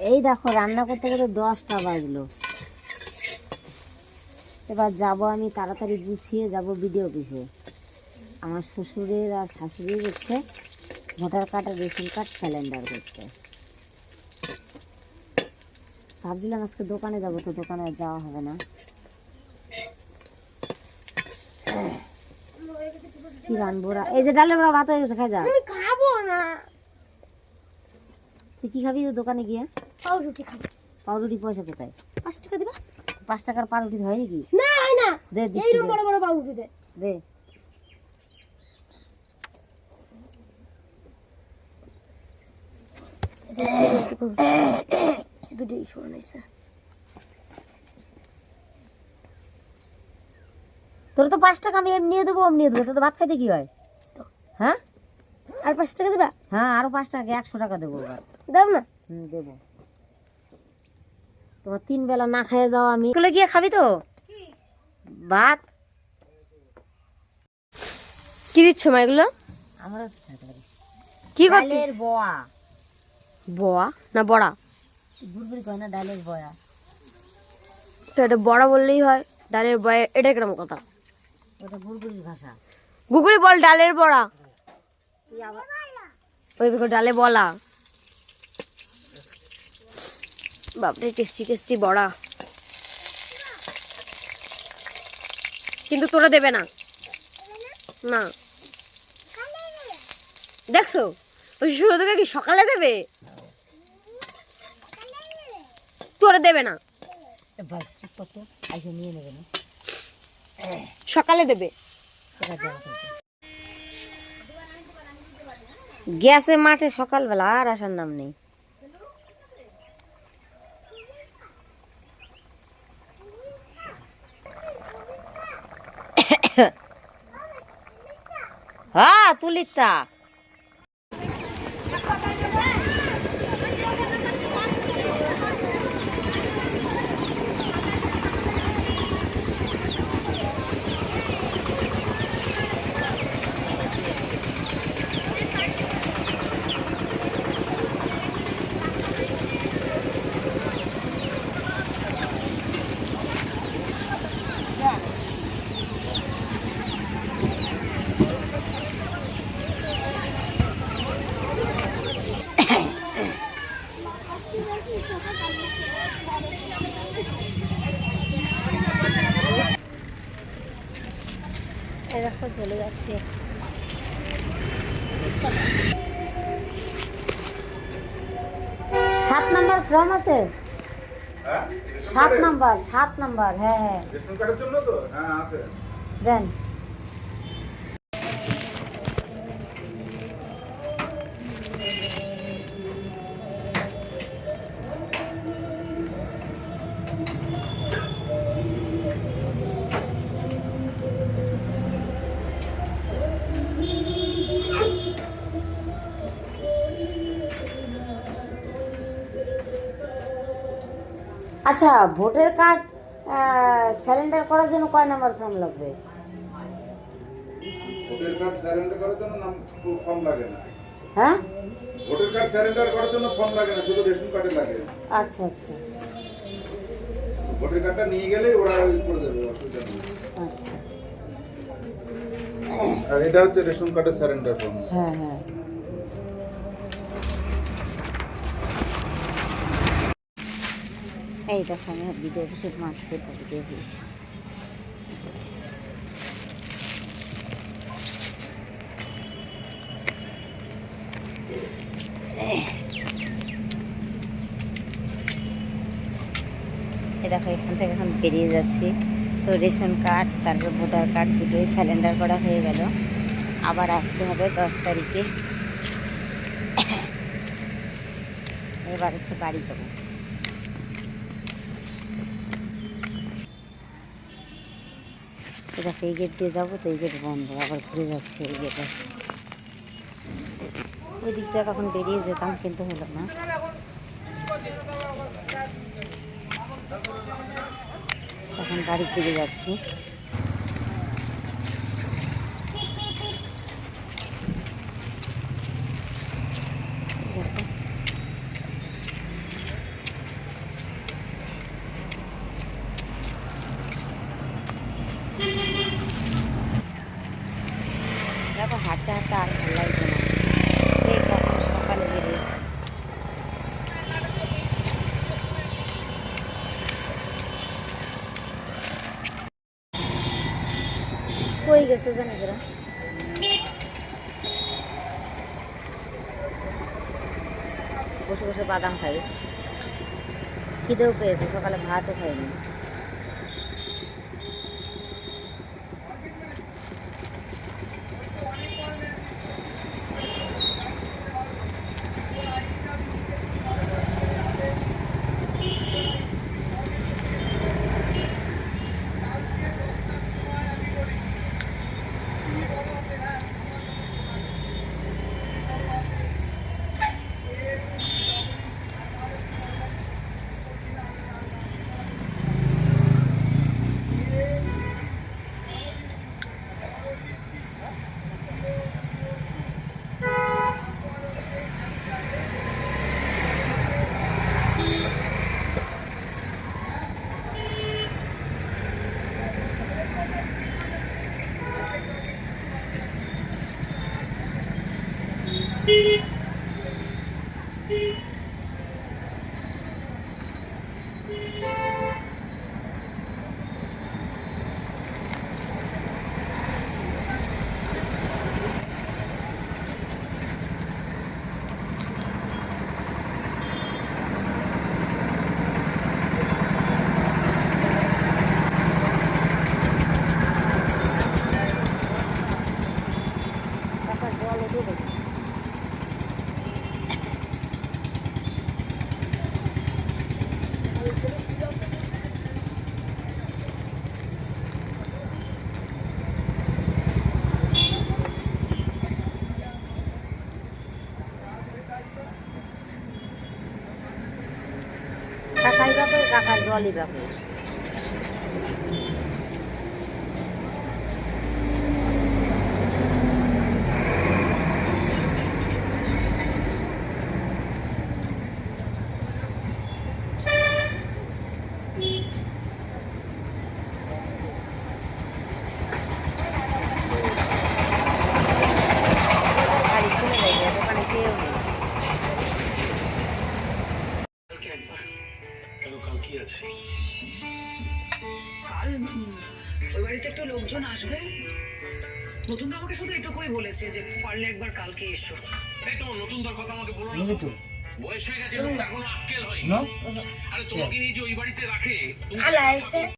এই দেখো, রান্না করতে করতে দশটা বাজলো। এবার যাব আমি তাড়াতাড়ি গুছিয়ে যাব বিডিও অফিসে। আমার শ্বশুরের আর শাশুড়ির হচ্ছে ভোটার কার্ড আর রেশন কার্ড ক্যালেন্ডার করতে। ভাবছিলাম আজকে দোকানে যাব, তো দোকানে যাওয়া হবে না। কি রানবো রা- এই যে বড়া ভাত হয়ে গেছে, খাই যা। খাব না। তুই কি খাবি দোকানে গিয়ে? পাউরুটি খাবি। পাউরুটি পয়সা কোথায়? পাঁচ টাকা দিবা? পাঁচ টাকার পাউরুটি হয় নাকি? না হয় না। দে এইরকম বড় বড় পাউরুটি দে। দে। দুটোই শোনা নাইছে তোর তো পাঁচ টাকা আমি এমনি দেবো এমনি দেবো। তোর তো ভাত খাইতে কি হয়? হ্যাঁ? আর পাঁচ টাকা দিবা? হ্যাঁ আরও পাঁচ টাকা একশো টাকা দেবো এবার। দাও না? তোমার তিন বেলা না খেয়ে যাও আমি। স্কুলে গিয়ে খাবি তো? ভাত। কি দিচ্ছ মা এগুলো? আমরা কি করতে? ডালের বয়া বড়া? না বড়া? বুড়বুড়ি কয় না ডালের বয়া তো এটা বড়া বললেই হয় ডালের বড়া এটা কথা? ওটা বুড়বুড়ির ভাষা। গুগলি বল ডালের বড়া। ওই দেখো ডালে বলা। বাপরে টেস্টি টেস্টি বড়া। কিন্তু তোরা দেবে না। না। দেখছ? ওই শুধুকে কি সকালে দেবে? তোরা দেবে না। সকালে দেবে। গেছে মাঠে সকালবেলা আর আসার নাম নেই। হ্যাঁ তুলিতা দেখো চলে যাচ্ছে। সাত নাম্বার ফর্ম আছে? হ্যাঁ? সাত নাম্বার সাত নাম্বার হ্যাঁ হ্যাঁ। হ্যাঁ দেন। আচ্ছা ভোটার কার্ড স্যালেন্ডার করার জন্য কয় নাম্বার ফর্ম লাগবে? ভোটার কার্ড স্যারেন্ডার করার জন্য নাম ফর্ম লাগে না। হ্যাঁ? ভোটার কার্ড স্যারেন্ডার করার জন্য ফর্ম লাগে না শুধু রেশন কার্ডে লাগে। আচ্ছা আচ্ছা। ভোটার কার্ডটা নিয়ে গেলে ওরা করে দেবে আচ্ছা। আর এটা হচ্ছে রেশন কার্ডের স্যারেন্ডার ফর্ম হ্যাঁ হ্যাঁ। এই দেখো, আমি ভিডিও অফিসের মাঠ থেকে ভিডিও অফিস দেখো, এখান থেকে এখন বেরিয়ে যাচ্ছি। তো রেশন কার্ড, তারপর ভোটার কার্ড দুটোই স্যালেন্ডার করা হয়ে গেল। আবার আসতে হবে দশ তারিখে। এবার হচ্ছে বাড়ি যাব। এটা এই গেট দিয়ে যাব তো, এই গেট বন্ধ, আবার ঘুরে যাচ্ছে ওই গেটে ওই দিক দিয়ে তখন বেরিয়ে যেতাম, কিন্তু হলো না। তখন বাড়ির দিকে যাচ্ছি। হাঁটতে হাঁটতে আর ভালো লাগবে না। সেই কখন সকালে বেরিয়েছি। কই গেছে জানি এরা? বসে বসে বাদাম খাই। খিদেও পেয়েছে, সকালে ভাতও খাইনি। কাকার জলই বাপে ওই বাড়িতে একটু লোকজন আসবে? নতুন তো আমাকে শুধু এটুকুই বলেছে যে পারলে একবার কালকে এসো। এই তোমার নতুন দর কথা আমাকে বলো না। তো। বয়স হয়ে গেছে এখন আক্কেল হয়নি। আরে তোমাকে নিয়ে যে ওই বাড়িতে রাখে